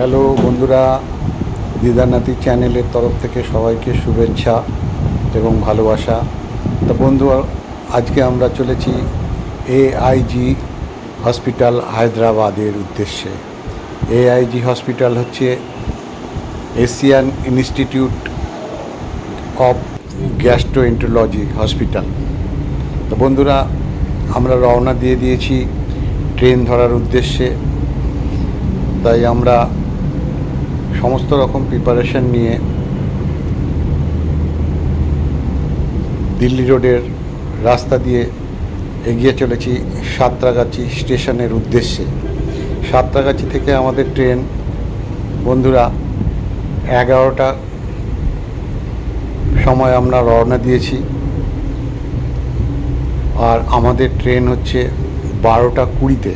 Hello বন্ধুরা দিদানাতি চ্যানেলের তরফ থেকে সবাইকে শুভেচ্ছা এবং ভালোবাসা। তো বন্ধু, আজকে আমরা চলেছি এআইজি হসপিটাল হায়দ্রাবাদের উদ্দেশ্যে। এআইজি হসপিটাল হচ্ছে Asian Institute of Gastroenterology Hospital. তো বন্ধুরা, আমরা রওনা দিয়ে দিয়েছি ট্রেন ধরার উদ্দেশ্যে। তাই আমরা সমস্ত রকম প্রিপারেশন নিয়ে দিল্লি রোডের রাস্তা দিয়ে এগিয়ে চলেছি সাঁতরাগাছি স্টেশনের উদ্দেশ্যে। সাঁতরাগাছি থেকে আমাদের ট্রেন, বন্ধুরা, এগারোটা সময় আমরা রওনা দিয়েছি। আর আমাদের ট্রেন হচ্ছে বারোটা কুড়িতে।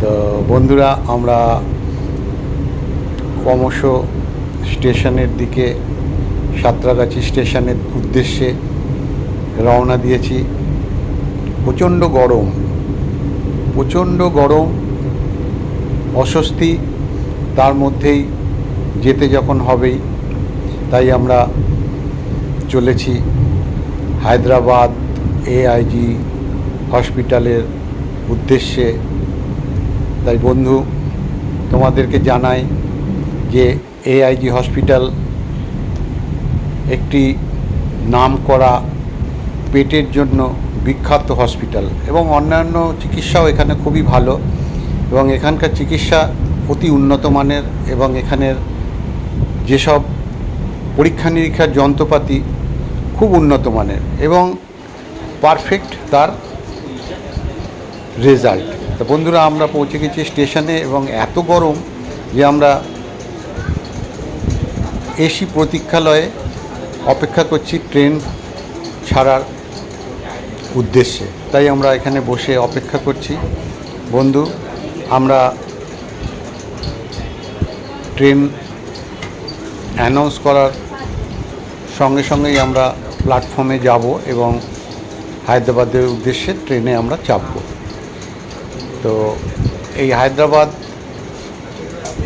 তো বন্ধুরা, আমরা ক্রমশ স্টেশনের দিকে, সাঁতরাগাছি স্টেশনের উদ্দেশ্যে রওনা দিয়েছি। প্রচণ্ড গরম প্রচণ্ড গরম, অস্বস্তি, তার মধ্যেই যেতে যখন হবেই, তাই আমরা চলেছি হায়দ্রাবাদ এআইজি হসপিটালের উদ্দেশ্যে। তাই বন্ধু, তোমাদেরকে জানাই যে এআইজি হসপিটাল একটি নাম করা পেটের জন্য বিখ্যাত হসপিটাল এবং অন্যান্য চিকিৎসাও এখানে খুবই ভালো এবং এখানকার চিকিৎসা অতি উন্নত মানের এবং এখানের যেসব পরীক্ষা নিরীক্ষার যন্ত্রপাতি খুব উন্নত মানের এবং পারফেক্ট তার রেজাল্ট তো বন্ধুরা, আমরা পৌঁছে গেছি স্টেশনে এবং এত গরম যে আমরা এসি প্রতীক্ষালয়ে অপেক্ষা করছি ট্রেন ছাড়ার উদ্দেশ্যে। তাই আমরা এখানে বসে অপেক্ষা করছি। বন্ধু, আমরা ট্রেন অ্যানাউন্স করার সঙ্গে সঙ্গেই আমরা প্ল্যাটফর্মে যাব এবং হায়দ্রাবাদের উদ্দেশ্যে ট্রেনে আমরা চাপব। তো এই হায়দ্রাবাদ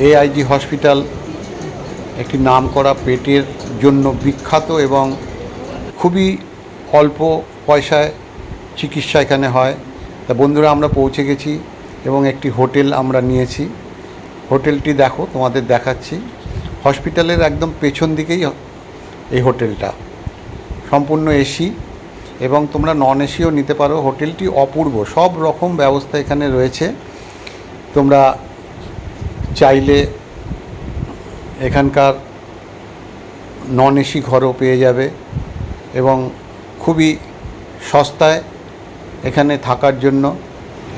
এআইজি হসপিটাল একটি নাম করা পেটের জন্য বিখ্যাত এবং খুবই অল্প পয়সায় চিকিৎসা এখানে হয়। তা বন্ধুরা, আমরা পৌঁছে গেছি এবং একটি হোটেল আমরা নিয়েছি। হোটেলটি দেখো, তোমাদের দেখাচ্ছি। হসপিটালের একদম পেছন দিকেই এই হোটেলটা। সম্পূর্ণ এসি এবং তোমরা নন এসিও নিতে পারো। হোটেলটি অপূর্ব, সব রকম ব্যবস্থা এখানে রয়েছে। তোমরা চাইলে এখানকার নন এসি ঘরও পেয়ে যাবে এবং খুবই সস্তায় এখানে থাকার জন্য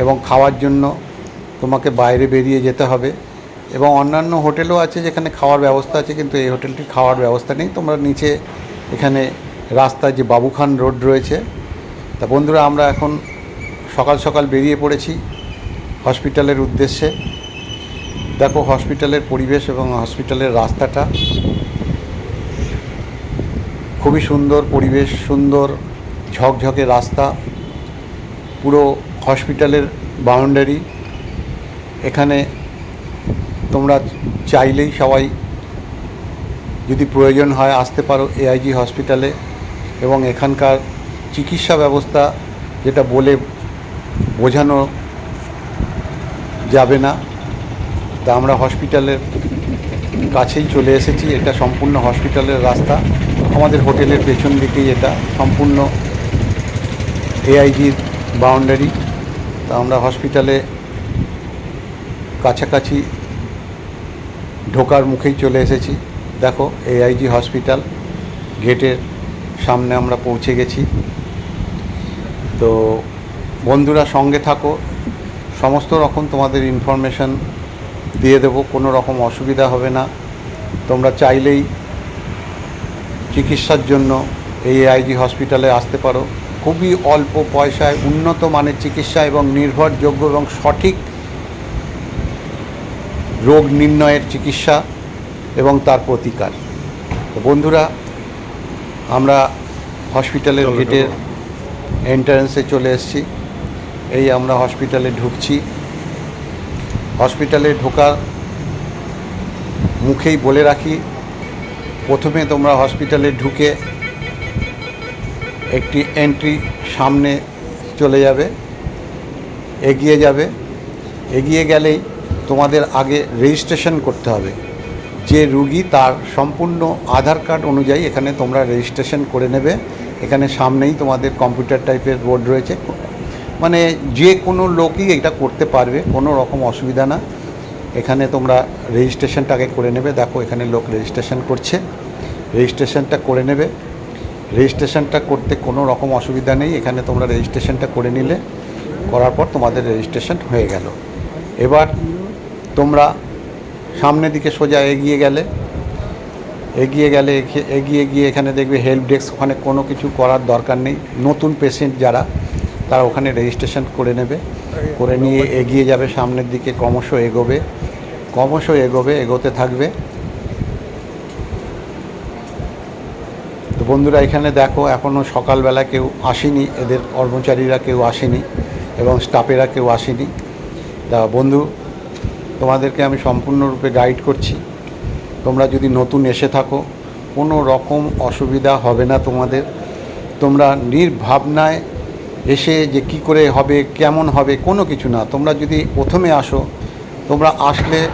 এবং খাওয়ার জন্য তোমাকে বাইরে বেরিয়ে যেতে হবে এবং অন্যান্য হোটেলও আছে যেখানে খাওয়ার ব্যবস্থা আছে, কিন্তু এই হোটেলটির খাওয়ার ব্যবস্থা নেই। তোমরা নিচে এখানে রাস্তায় যে বাবুখান রোড রয়েছে, তা বন্ধুরা আমরা এখন সকাল সকাল বেরিয়ে পড়েছি হসপিটালের উদ্দেশ্যে। দেখো হসপিটালের পরিবেশ এবং হসপিটালের রাস্তাটা খুবই সুন্দর পরিবেশ, সুন্দর ঝকঝকে রাস্তা, পুরো হসপিটালের বাউন্ডারি এখানে তোমরা চাইলেই সবাই যদি প্রয়োজন হয় আসতে পারো এআইজি হসপিটালে এবং এখানকার চিকিৎসা ব্যবস্থা যেটা বলে বোঝানো যাবে না। তা আমরা হসপিটালের কাছেই চলে এসেছি। এটা সম্পূর্ণ হসপিটালের রাস্তা। আমাদের হোটেলের পেছন দিকেই এটা। সম্পূর্ণ এআইজির বাউন্ডারি তা আমরা হসপিটালে কাছাকাছি ঢোকার মুখেই চলে এসেছি। দেখো এআইজি হসপিটাল গেটের সামনে আমরা পৌঁছে গেছি। তো বন্ধুরা সঙ্গে থাকো। সমস্ত রকম তোমাদের ইনফরমেশন দিয়ে দেবো কোনো রকম অসুবিধা হবে না। তোমরা চাইলেই চিকিৎসার জন্য এই এআইজি হসপিটালে আসতে পারো। খুবই অল্প পয়সায় উন্নত মানের চিকিৎসা এবং নির্ভরযোগ্য এবং সঠিক রোগ নির্ণয়ের চিকিৎসা এবং তার প্রতিকার। বন্ধুরা আমরা হসপিটালের গেটের এন্ট্রান্সে চলে এসেছি। এই আমরা হসপিটালে ঢুকছি। হসপিটালে ঢোকার মুখেই বলে রাখি, প্রথমে তোমরা হসপিটালে ঢুকে একটি এন্ট্রি সামনে চলে যাবে, এগিয়ে যাবে। এগিয়ে গেলেই তোমাদের আগে রেজিস্ট্রেশন করতে হবে। যে রুগী তার সম্পূর্ণ আধার কার্ড অনুযায়ী এখানে তোমরা রেজিস্ট্রেশন করে নেবে। এখানে সামনেই তোমাদের কম্পিউটার টাইপের বোর্ড রয়েছে। মানে যে কোনো লোকই এটা করতে পারবে, কোনো রকম অসুবিধা না। এখানে তোমরা রেজিস্ট্রেশনটা আগে করে নেবে। দেখো, এখানে লোক রেজিস্ট্রেশন করছে। রেজিস্ট্রেশনটা করে নেবে। রেজিস্ট্রেশনটা করতে কোনো রকম অসুবিধা নেই। এখানে তোমরা রেজিস্ট্রেশনটা করে নিলে, করার পর তোমাদের রেজিস্ট্রেশন হয়ে গেল। এবার তোমরা সামনের দিকে সোজা এগিয়ে গেলে। এগিয়ে গেলে, এগিয়ে গিয়ে এখানে দেখবে হেল্প ডেস্ক ওখানে কোনো কিছু করার দরকার নেই। নতুন পেশেন্ট যারা তারা ওখানে রেজিস্ট্রেশন করে নেবে। করে নিয়ে এগিয়ে যাবে সামনের দিকে ক্রমশ এগোবে। ক্রমশ এগোবে এগোতে থাকবে। তো বন্ধুরা এখানে দেখো এখনও সকালবেলা কেউ আসেনি এদের কর্মচারীরা কেউ আসেনি এবং স্টাফেরা কেউ আসেনি। তা বন্ধু তোমাদেরকে আমি সম্পূর্ণরূপে গাইড করছি। তোমরা যদি নতুন এসে থাকো কোনো রকম অসুবিধা হবে না তোমাদের। তোমরা নির্ভাবনায় এসে যে কি করে হবে কেমন হবে কোনো কিছু না। তোমরা যদি প্রথমে আসো তোমরা আসলে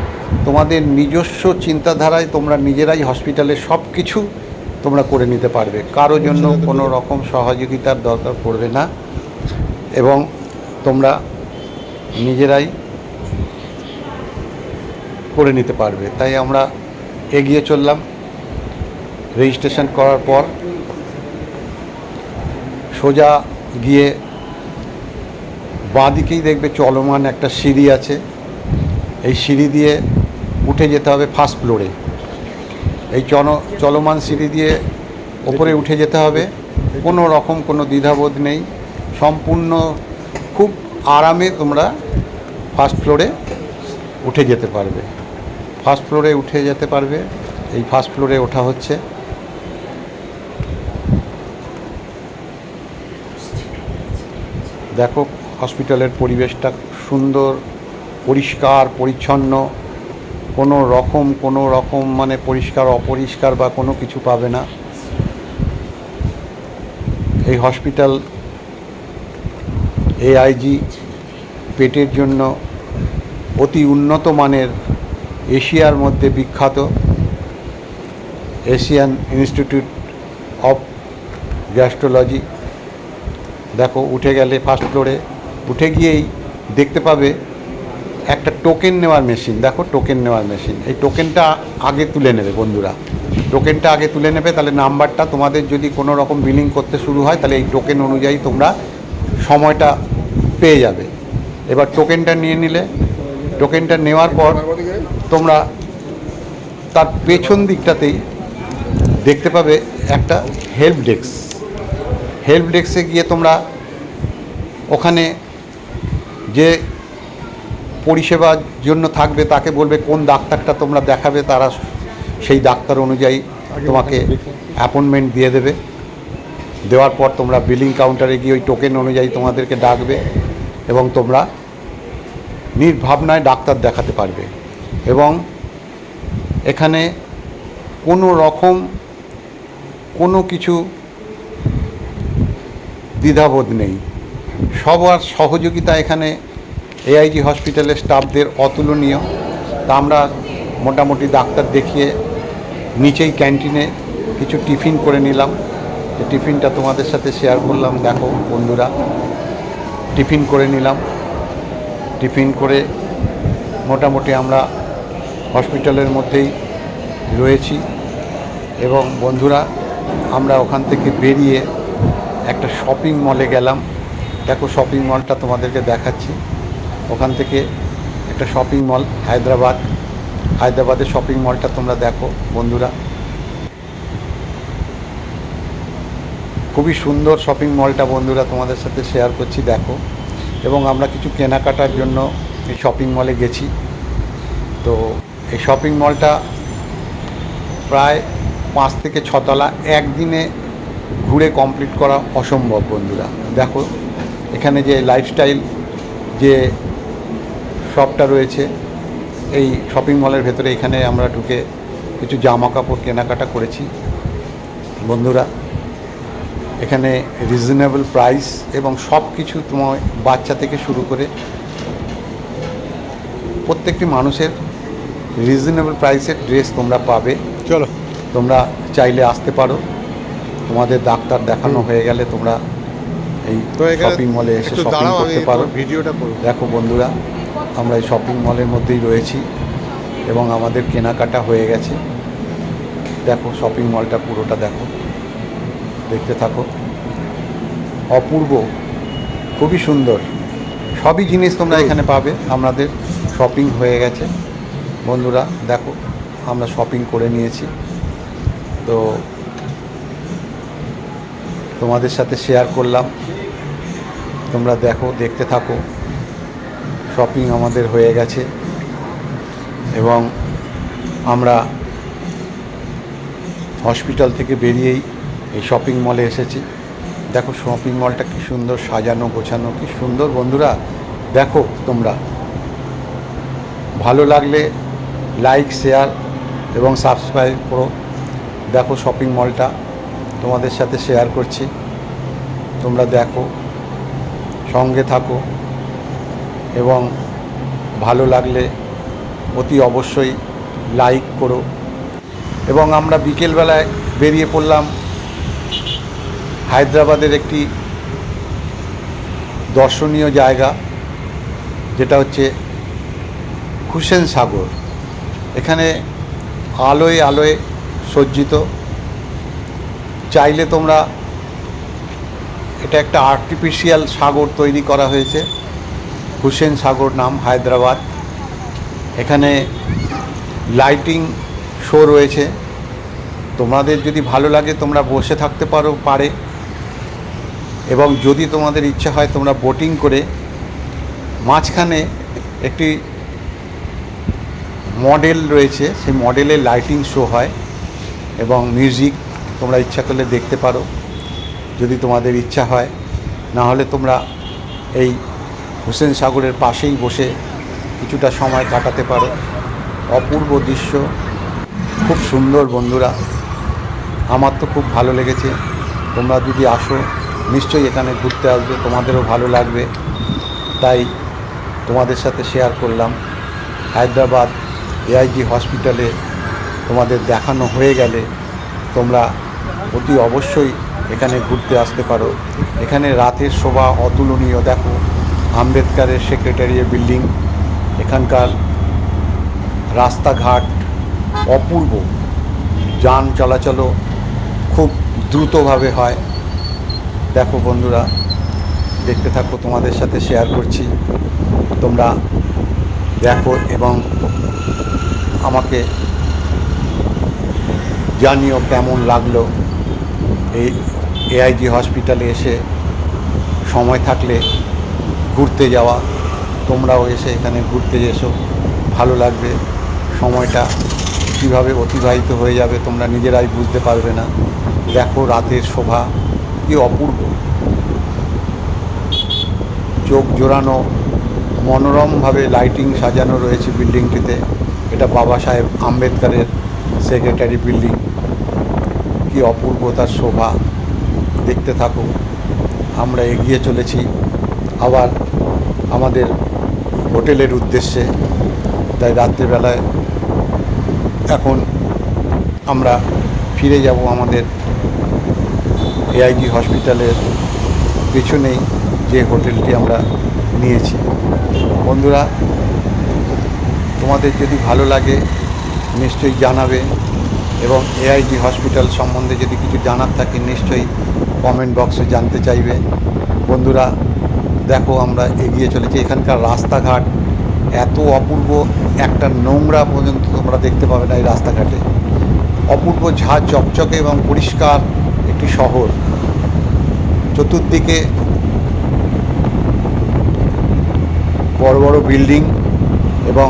তোমাদের নিজস্ব চিন্তাধারায় তোমরা নিজেরাই হসপিটালে সব কিছু তোমরা করে নিতে পারবে। কারও জন্য কোনো রকম সহযোগিতার দরকার পড়বে না এবং তোমরা নিজেরাই করে নিতে পারবে। তাই আমরা এগিয়ে চললাম। রেজিস্ট্রেশন করার পর সোজা গিয়ে বাঁদিকেই দেখবে চলমান একটা সিঁড়ি আছে। এই সিঁড়ি দিয়ে উঠে যেতে হবে ফার্স্ট ফ্লোরে এই চল চলমান সিঁড়ি দিয়ে ওপরে উঠে যেতে হবে। কোনো রকম কোনো দ্বিধাবোধ নেই। সম্পূর্ণ খুব আরামে তোমরা ফার্স্ট ফ্লোরে উঠে যেতে পারবে। ফার্স্ট ফ্লোরে উঠে যেতে পারবে। এই ফার্স্ট ফ্লোরে ওঠা হচ্ছে। দেখো, হসপিটালের পরিবেশটা সুন্দর, পরিষ্কার, পরিচ্ছন্ন। কোনো রকম কোনো রকম মানে পরিষ্কার, অপরিষ্কার বা কোনো কিছু পাবে না। এই হসপিটাল, এআইজি, পেটের জন্য অতি উন্নত মানের এশিয়ার মধ্যে বিখ্যাত। Asian Institute of Gastrology. দেখো, উঠে গেলে ফার্স্ট ফ্লোরে উঠে গিয়েই দেখতে পাবে একটা টোকেন নেওয়ার মেশিন দেখো টোকেন নেওয়ার মেশিন এই টোকেনটা আগে তুলে নেবে বন্ধুরা। টোকেনটা আগে তুলে নেবে, তাহলে নাম্বারটা তোমাদের যদি কোনো রকম বিলিং করতে শুরু হয়, তাহলে এই টোকেন অনুযায়ী তোমরা সময়টা পেয়ে যাবে। এবার টোকেনটা নিয়ে নিলে। টোকেনটা নেওয়ার পর তোমরা তার পেছন দিকটাতেই দেখতে পাবে একটা হেল্প ডেস্ক হেল্প ডেস্কে গিয়ে তোমরা ওখানে যে পরিষেবার জন্য থাকবে তাকে বলবে কোন ডাক্তারটা তোমরা দেখাবে তারা সেই ডাক্তার অনুযায়ী তোমাকে অ্যাপয়েন্টমেন্ট দিয়ে দেবে। দেওয়ার পর তোমরা বিলিং কাউন্টারে গিয়ে ওই টোকেন অনুযায়ী তোমাদেরকে ডাকবে এবং তোমরা নির্ভাবনায় ডাক্তার দেখাতে পারবে। এবং এখানে কোনো রকম কোনো কিছু দ্বিধাবোধ নেই। সবার সহযোগিতা এখানে এআইজি হসপিটালের স্টাফদের অতুলনীয়। তা আমরা মোটামুটি ডাক্তার দেখিয়ে নিচেই ক্যান্টিনে কিছু টিফিন করে নিলাম। টিফিনটা তোমাদের সাথে শেয়ার করলাম, দেখো বন্ধুরা। টিফিন করে নিলাম। টিফিন করে মোটামুটি আমরা হসপিটালের মধ্যেই রয়েছি। এবং বন্ধুরা, আমরা ওখান থেকে বেরিয়ে একটা শপিং মলে গেলাম। দেখো শপিং মলটা তোমাদেরকে দেখাচ্ছি। ওখান থেকে একটা শপিং মল হায়দ্রাবাদ। হায়দ্রাবাদের শপিং মলটা তোমরা দেখো, বন্ধুরা। খুবই সুন্দর শপিং মলটা বন্ধুরা তোমাদের সাথে শেয়ার করছি, দেখো। এবং আমরা কিছু কেনাকাটার জন্য এই শপিং মলে গেছি। তো এই শপিং মলটা প্রায় পাঁচ থেকে ছতলা। একদিনে ঘুরে কমপ্লিট করা অসম্ভব বন্ধুরা। দেখো এখানে যে লাইফস্টাইল যে শপটা রয়েছে এই শপিং মলের ভেতরে এখানে আমরা ঢুকে কিছু জামা কাপড় কেনাকাটা করেছি। বন্ধুরা এখানে রিজনেবল প্রাইস এবং সব কিছু তোমার বাচ্চা থেকে শুরু করে প্রত্যেকটি মানুষের রিজনেবল প্রাইসের ড্রেস তোমরা পাবে। চলো। তোমরা চাইলে আসতে পারো। তোমাদের ডাক্তার দেখানো হয়ে গেলে তোমরা এই শপিং মলে এসে শপিং করতে পারো। ভিডিওটা দেখো বন্ধুরা আমরা এই শপিং মলের মধ্যেই রয়েছি এবং আমাদের কেনাকাটা হয়ে গেছে। দেখো শপিং মলটা পুরোটা দেখো দেখতে থাকো। অপূর্ব খুবই সুন্দর। সবই জিনিস তোমরা এখানে পাবে। আমাদের শপিং হয়ে গেছে। বন্ধুরা দেখো আমরা শপিং করে নিয়েছি। তো তোমাদের সাথে শেয়ার করলাম। তোমরা দেখো, দেখতে থাকো। শপিং আমাদের হয়ে গেছে। এবং আমরা হসপিটাল থেকে বেরিয়েই এই শপিং মলে এসেছি। দেখো শপিং মলটা কি সুন্দর সাজানো, গোছানো, কি সুন্দর বন্ধুরা। দেখো তোমরা। ভালো লাগলে লাইক শেয়ার এবং সাবস্ক্রাইব করো। দেখো শপিং মলটা তোমাদের সাথে শেয়ার করছি। তোমরা দেখো, সঙ্গে থাকো এবং ভালো লাগলে অতি অবশ্যই লাইক করো। এবং আমরা বিকেলবেলায় বেরিয়ে পড়লাম হায়দ্রাবাদের একটি দর্শনীয় জায়গা, যেটা হচ্ছে হুসেন সাগর। এখানে আলোয় আলোয় সজ্জিত চাইলে তোমরা এটা একটা আর্টিফিশিয়াল সাগর তৈরি করা হয়েছে। হুসেন সাগর নাম, হায়দ্রাবাদ। এখানে লাইটিং শো রয়েছে। তোমাদের যদি ভালো লাগে, তোমরা বসে থাকতে পারো, পারে। এবং যদি তোমাদের ইচ্ছা হয়, তোমরা বোটিং করে মাঝখানে একটি মডেল রয়েছে, সেই মডেলের লাইটিং শো হয় এবং মিউজিক তোমরা ইচ্ছা করলে দেখতে পারো, যদি তোমাদের ইচ্ছা হয়। না হলে তোমরা এই হোসেন সাগরের পাশেই বসে কিছুটা সময় কাটাতে পারো। অপূর্ব দৃশ্য, খুব সুন্দর বন্ধুরা। আমার তো খুব ভালো লেগেছে। তোমরা যদি আসো, নিশ্চয়ই এখানে ঘুরতে আসবে, তোমাদেরও ভালো লাগবে। তাই তোমাদের সাথে শেয়ার করলাম। হায়দ্রাবাদ এআইজি হসপিটালে তোমাদের দেখানো হয়ে গেলে তোমরা অতি অবশ্যই এখানে ঘুরতে আসতে পারো। এখানে রাতের শোভা অতুলনীয়, দেখো। আম্বেদকারের সেক্রেটারিয়েট বিল্ডিং এখানকার রাস্তাঘাট অপূর্ব। যান চলাচলও খুব দ্রুতভাবে হয়। দেখো বন্ধুরা, দেখতে থাকো, তোমাদের সাথে শেয়ার করছি। তোমরা দেখো এবং আমাকে জানিও কেমন লাগল। এই এআইজি হসপিটালে এসে সময় থাকলে ঘুরতে যাওয়া, তোমরাও এসে এখানে ঘুরতে এসো, ভালো লাগবে। সময়টা কীভাবে অতিবাহিত হয়ে যাবে তোমরা নিজেরাই বুঝতে পারবে না। দেখো রাতের শোভা, কি অপূর্ব। চোখ জোড়ানো, মনোরমভাবে লাইটিং সাজানো রয়েছে বিল্ডিংটিতে এটা বাবা সাহেব আম্বেদকারের সেক্রেটারি বিল্ডিং কি অপূর্ব তার শোভা। দেখতে থাকো আমরা এগিয়ে চলেছি। আবার আমাদের হোটেলের উদ্দেশ্যে। তাই রাত্রিবেলায় এখন আমরা ফিরে যাব আমাদের এআইজি হসপিটালের পেছনেই যে হোটেলটি আমরা নিয়েছি। বন্ধুরা, তোমাদের যদি ভালো লাগে, নিশ্চয়ই জানাবে। এবং এআইজি হসপিটাল সম্বন্ধে যদি কিছু জানার থাকে, নিশ্চয়ই কমেন্ট বক্সে জানতে চাইবে। বন্ধুরা, দেখো আমরা এগিয়ে চলেছি। এখানকার রাস্তাঘাট এত অপূর্ব, একটা নোংরা পর্যন্ত তোমরা দেখতে পাবে না এই রাস্তাঘাটে। অপূর্ব ঝাঁ চকচকে এবং পরিষ্কার একটি শহর। চতুর্দিকে বড় বড় বিল্ডিং এবং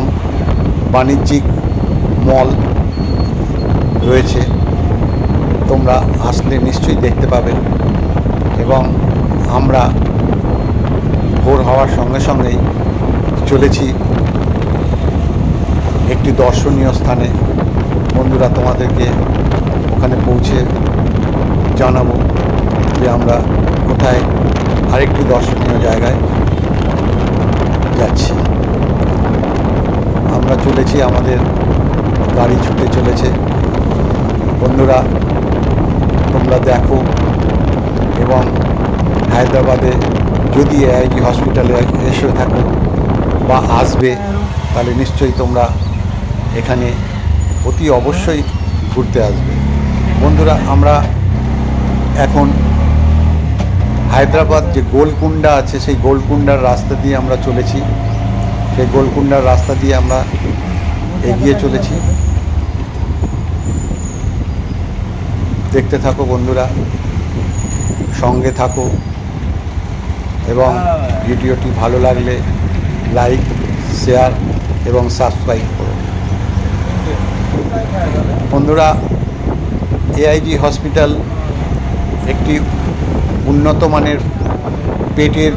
বাণিজ্যিক মল। রয়েছে, তোমরা আসলে নিশ্চয়ই দেখতে পাবে এবং আমরা ভোর হওয়ার সঙ্গে সঙ্গেই চলেছি একটি দর্শনীয় স্থানে। বন্ধুরা, তোমাদেরকে ওখানে পৌঁছে জানাব যে আমরা কোথায় আরেকটি দর্শনীয় জায়গায় যাচ্ছি। আমরা চলেছি, আমাদের গাড়ি ছুটে চলেছে। বন্ধুরা, তোমরা দেখো এবং হায়দ্রাবাদে যদি এআইজি হসপিটালে এসে থাকো বা আসবে, তাহলে নিশ্চয়ই তোমরা এখানে অতি অবশ্যই ঘুরতে আসবে। বন্ধুরা, আমরা এখন হায়দ্রাবাদ যে গোলকুন্ডা আছে, সেই গোলকুন্ডার রাস্তা দিয়ে আমরা চলেছি। সেই গোলকুন্ডার রাস্তা দিয়ে আমরা এগিয়ে চলেছি। দেখতে থাকো বন্ধুরা, সঙ্গে থাকো, এবং ভিডিওটি ভালো লাগলে লাইক, শেয়ার এবং সাবস্ক্রাইব করো। বন্ধুরা, এআইজি হসপিটাল একটি উন্নত মানের পেটের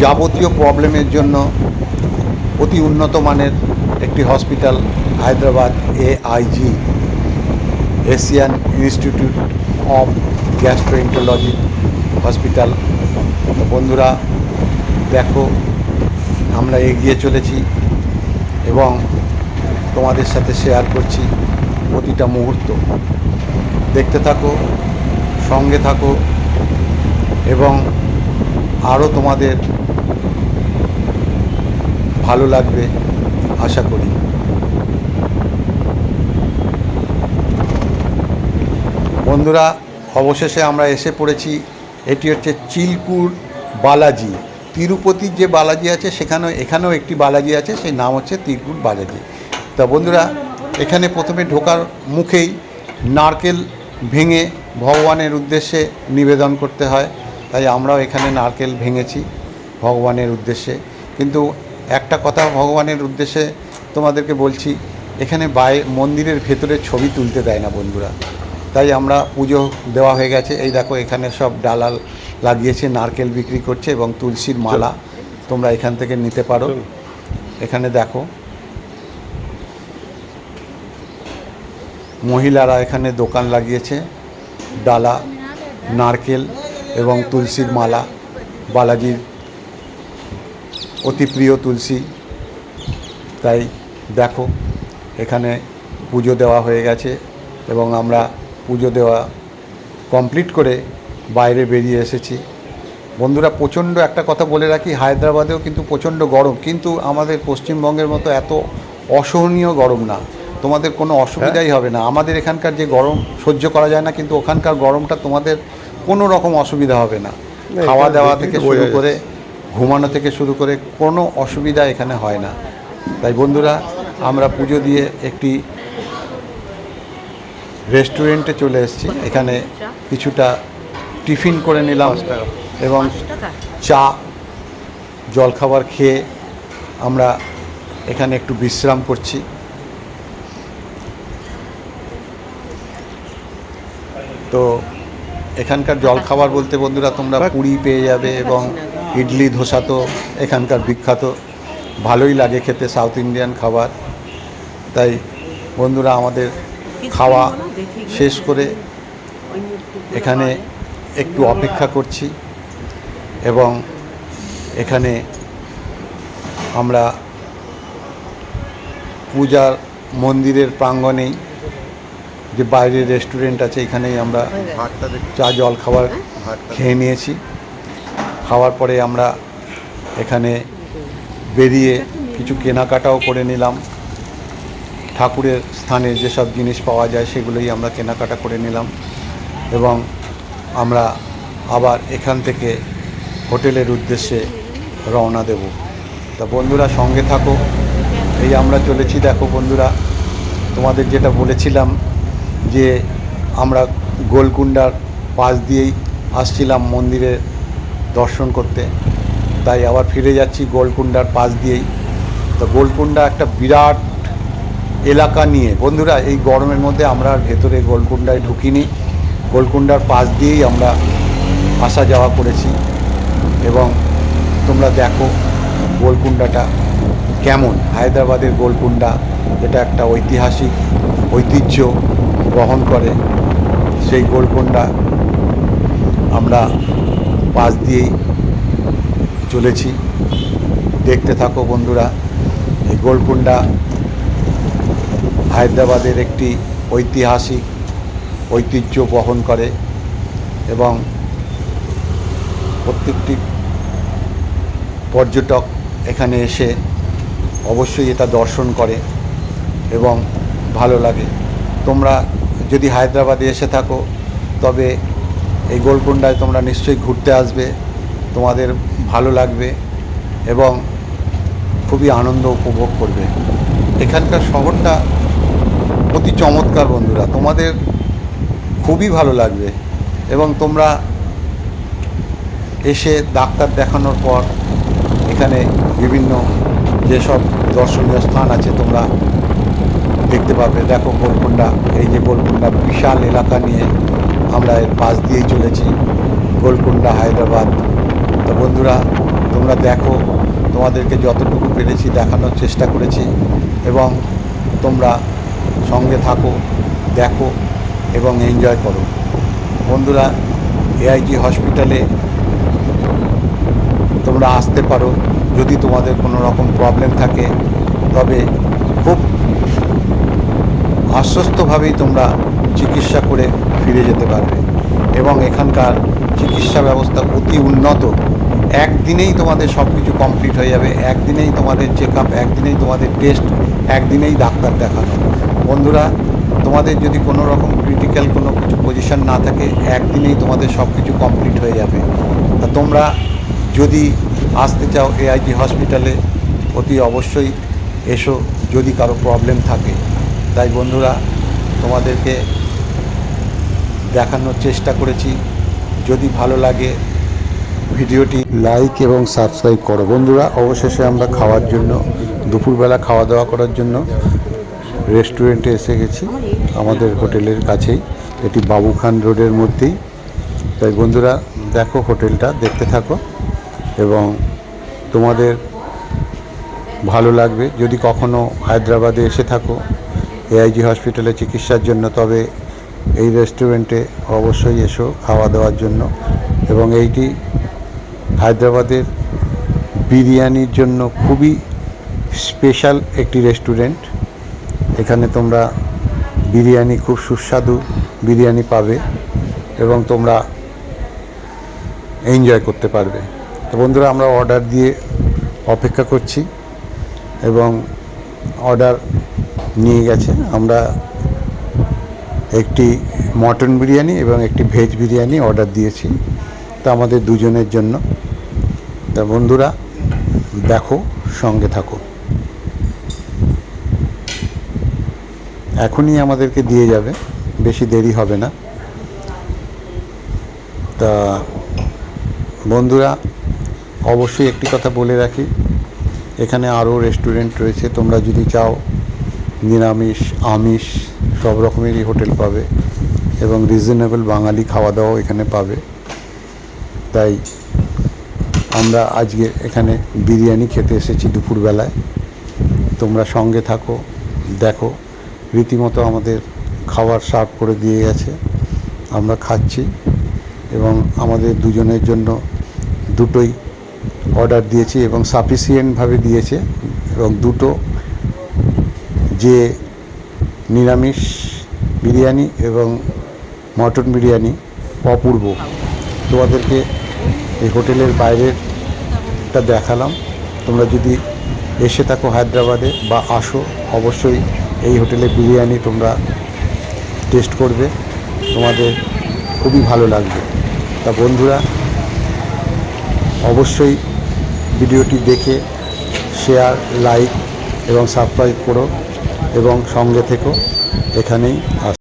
যাবতীয় প্রবলেমের জন্য অতি উন্নত মানের একটি hospital, Hyderabad AIG. Asian Institute of gastroenterology hospital বন্ধুরা, দেখো, আমরা এগিয়ে চলেছি এবং তোমাদের সাথে শেয়ার করছি প্রতিটা মুহূর্ত। দেখতে থাকো, সঙ্গে থাকো এবং আরও তোমাদের ভালো লাগবে, আশা করি। বন্ধুরা, অবশেষে আমরা এসে পড়েছি। এটি হচ্ছে চিলকুর বালাজি। তিরুপতির যে বালাজি আছে, সেখানেও, এখানেও একটি বালাজি আছে, সেই নাম হচ্ছে তিরকুর বালাজি। তা বন্ধুরা, এখানে প্রথমে ঢোকার মুখেই নারকেল ভেঙে ভগবানের উদ্দেশ্যে নিবেদন করতে হয়। তাই আমরাও এখানে নারকেল ভেঙেছি ভগবানের উদ্দেশ্যে। কিন্তু একটা কথা ভগবানের উদ্দেশ্যে তোমাদেরকে বলছি, এখানে বাইরে মন্দিরের ভেতরে ছবি তুলতে দেয় না বন্ধুরা। তাই আমরা পুজো দেওয়া হয়ে গেছে। এই দেখো এখানে সব ডালাল লাগিয়েছে নারকেল বিক্রি করছে এবং তুলসীর মালা তোমরা এখান থেকে নিতে পারো। এখানে দেখো মহিলারা এখানে দোকান লাগিয়েছে ডালা নারকেল এবং তুলসীর মালা বালাজির অতি প্রিয় তুলসী। তাই দেখো এখানে পুজো দেওয়া হয়ে গেছে এবং আমরা পুজো দেওয়া কমপ্লিট করে বাইরে বেরিয়ে এসেছি। বন্ধুরা প্রচণ্ড একটা কথা বলে রাখি হায়দ্রাবাদেও কিন্তু প্রচণ্ড গরম কিন্তু আমাদের পশ্চিমবঙ্গের মতো এত অসহনীয় গরম না। তোমাদের কোনো অসুবিধাই হবে না। আমাদের এখানকার যে গরম সহ্য করা যায় না কিন্তু ওখানকার গরমটা তোমাদের কোনো রকম অসুবিধা হবে না। না, খাওয়া দাওয়া থেকে শুরু করে ঘুমানো থেকে শুরু করে কোনো অসুবিধা এখানে হয় না। তাই বন্ধুরা আমরা পুজো দিয়ে একটি রেস্টুরেন্টে চলে এসেছি। এখানে কিছুটা টিফিন করে নিলাম এবং চা, জলখাবার খেয়ে আমরা এখানে একটু বিশ্রাম করছি। তো এখানকার জলখাবার বলতে বন্ধুরা, তোমরা পুরি পেয়ে যাবে এবং ইডলি, ধোসা তো এখানকার বিখ্যাত। ভালোই লাগে খেতে, সাউথ ইন্ডিয়ান খাবার। তাই বন্ধুরা, আমাদের খাওয়া শেষ করে এখানে একটু অপেক্ষা করছি এবং এখানে আমরা পূজার মন্দিরের প্রাঙ্গণেই যে বাইরের রেস্টুরেন্ট আছে এখানেই আমরা চা জল খাবার খেয়ে নিয়েছি। খাওয়ার পরে আমরা এখানে বেরিয়ে কিছু কেনাকাটাও করে নিলাম। ঠাকুরের স্থানে যেসব জিনিস পাওয়া যায় সেগুলোই আমরা কেনাকাটা করে নিলাম এবং আমরা আবার এখান থেকে হোটেলের উদ্দেশ্যে রওনা দেব। তা বন্ধুরা সঙ্গে থাকো। এই আমরা চলেছি, দেখো বন্ধুরা, তোমাদের যেটা বলেছিলাম যে আমরা গোলকুন্ডার পাশ দিয়েই আসছিলাম মন্দিরে দর্শন করতে। তাই আবার ফিরে যাচ্ছি গোলকুন্ডার পাশ দিয়েই। তো গোলকুন্ডা একটা বিরাট এলাকা নিয়ে। বন্ধুরা, এই গরমের মধ্যে আমরা ভেতরে গোলকুন্ডায় ঢুকিনি। গোলকুন্ডার পাশ দিয়েই আমরা আসা যাওয়া করেছি। এবং তোমরা দেখো গোলকুন্ডাটা কেমন। হায়দ্রাবাদের গোলকুন্ডা এটা একটা ঐতিহাসিক ঐতিহ্য বহন করে। সেই গোলকোন্ডা আমরা পাশ দিয়েই চলেছি। দেখতে থাকো বন্ধুরা, এই গোলকুন্ডা হায়দ্রাবাদের একটি ঐতিহাসিক ঐতিহ্য বহন করে এবং প্রত্যেকটি পর্যটক এখানে এসে অবশ্যই এটা দর্শন করে এবং ভালো লাগে। তোমরা যদি হায়দ্রাবাদে এসে থাকো, তবে এই গোলকুন্ডায় তোমরা নিশ্চয়ই ঘুরতে আসবে, তোমাদের ভালো লাগবে এবং খুবই আনন্দ উপভোগ করবে। এখানকার শহরটা অতি চমৎকার বন্ধুরা, তোমাদের খুবই ভালো লাগবে এবং তোমরা এসে ডাক্তার দেখানোর পর এখানে বিভিন্ন যেসব দর্শনীয় স্থান আছে তোমরা দেখতে পাবে। দেখো গোলকুন্ডা এই যে গোলকুন্ডা বিশাল এলাকা নিয়ে আমরা এর পাশ দিয়েই চলেছি গোলকুন্ডা হায়দ্রাবাদ। তো বন্ধুরা, তোমরা দেখো, তোমাদেরকে যতটুকু পেরেছি দেখানোর চেষ্টা করেছি এবং তোমরা সঙ্গে থাকো, দেখো এবং এনজয় করো। বন্ধুরা এআইজি হসপিটালে তোমরা আসতে পারো যদি তোমাদের কোনো রকম প্রবলেম থাকে। তবে খুব আশ্বস্তভাবেই তোমরা চিকিৎসা করে ফিরে যেতে পারবে এবং এখানকার চিকিৎসা ব্যবস্থা অতি উন্নত। একদিনেই তোমাদের সব কিছু কমপ্লিট হয়ে যাবে, একদিনেই তোমাদের চেক আপ একদিনেই তোমাদের টেস্ট একদিনেই ডাক্তার দেখানো। বন্ধুরা, তোমাদের যদি কোনো রকম ক্রিটিক্যাল কোনো কিছু পজিশন না থাকে, একদিনেই তোমাদের সব কিছু কমপ্লিট হয়ে যাবে। তা তোমরা যদি আসতে চাও এআইজি হসপিটালে অতি অবশ্যই এসো যদি কারও প্রবলেম থাকে। তাই বন্ধুরা, তোমাদেরকে দেখানোর চেষ্টা করেছি। যদি ভালো লাগে ভিডিওটি লাইক এবং সাবস্ক্রাইব করো। বন্ধুরা, অবশেষে আমরা খাওয়ার জন্য, দুপুরবেলা খাওয়া দাওয়া করার জন্য রেস্টুরেন্টে এসে গেছি, আমাদের হোটেলের কাছেই। এটি বাবু খান রোডের মধ্যেই। তাই বন্ধুরা, দেখো হোটেলটা, দেখতে থাকো। এবং তোমাদের ভালো লাগবে। যদি কখনো হায়দ্রাবাদে এসে থাকো, এআইজি হসপিটালে চিকিৎসার জন্য, তবে এই রেস্টুরেন্টে অবশ্যই এসো খাওয়া দাওয়ার জন্য। এবং এইটি হায়দ্রাবাদের বিরিয়ানির জন্য খুবই স্পেশাল একটি রেস্টুরেন্ট। এখানে তোমরা বিরিয়ানি খুব সুস্বাদু বিরিয়ানি পাবে এবং তোমরা এনজয় করতে পারবে। তো বন্ধুরা, আমরা অর্ডার দিয়ে অপেক্ষা করছি এবং অর্ডার নিয়ে গেছে। আমরা একটি মটন বিরিয়ানি এবং একটি ভেজ বিরিয়ানি অর্ডার দিয়েছি। তা আমাদের দুজনের জন্য। তা বন্ধুরা, দেখো, সঙ্গে থাকো। এখনই আমাদেরকে দিয়ে যাবে। বেশি দেরি হবে না। তা বন্ধুরা, অবশ্যই একটি কথা বলে রাখি। এখানে আরও রেস্টুরেন্ট রয়েছে। তোমরা যদি চাও, নিরামিষ, আমিষ, সব রকমেরই হোটেল পাবে এবং রিজনেবল বাঙালি খাওয়া দাওয়াও এখানে পাবে। তাই আমরা আজকে এখানে বিরিয়ানি খেতে এসেছি দুপুরবেলায়। তোমরা সঙ্গে থাকো, দেখো। রীতিমতো আমাদের খাবার সার্ভ করে দিয়ে গেছে। আমরা খাচ্ছি এবং আমাদের দুজনের জন্য দুটোই অর্ডার দিয়েছি এবং সাফিসিয়েন্টভাবে দিয়েছে এবং দুটো যে নিরামিষ বিরিয়ানি এবং মটন বিরিয়ানি অপূর্ব। তোমাদেরকে এই হোটেলের বাইরেরটা দেখালাম। তোমরা যদি এসে থাকো হায়দ্রাবাদে বা আসো, অবশ্যই এই হোটেলে বিরিয়ানি তোমরা টেস্ট করবে। তোমাদের খুবই ভালো লাগবে। তা বন্ধুরা, অবশ্যই ভিডিওটি দেখে শেয়ার লাইক এবং সাবস্ক্রাইব করো এবং সঙ্গে থেকো। এখানেই আস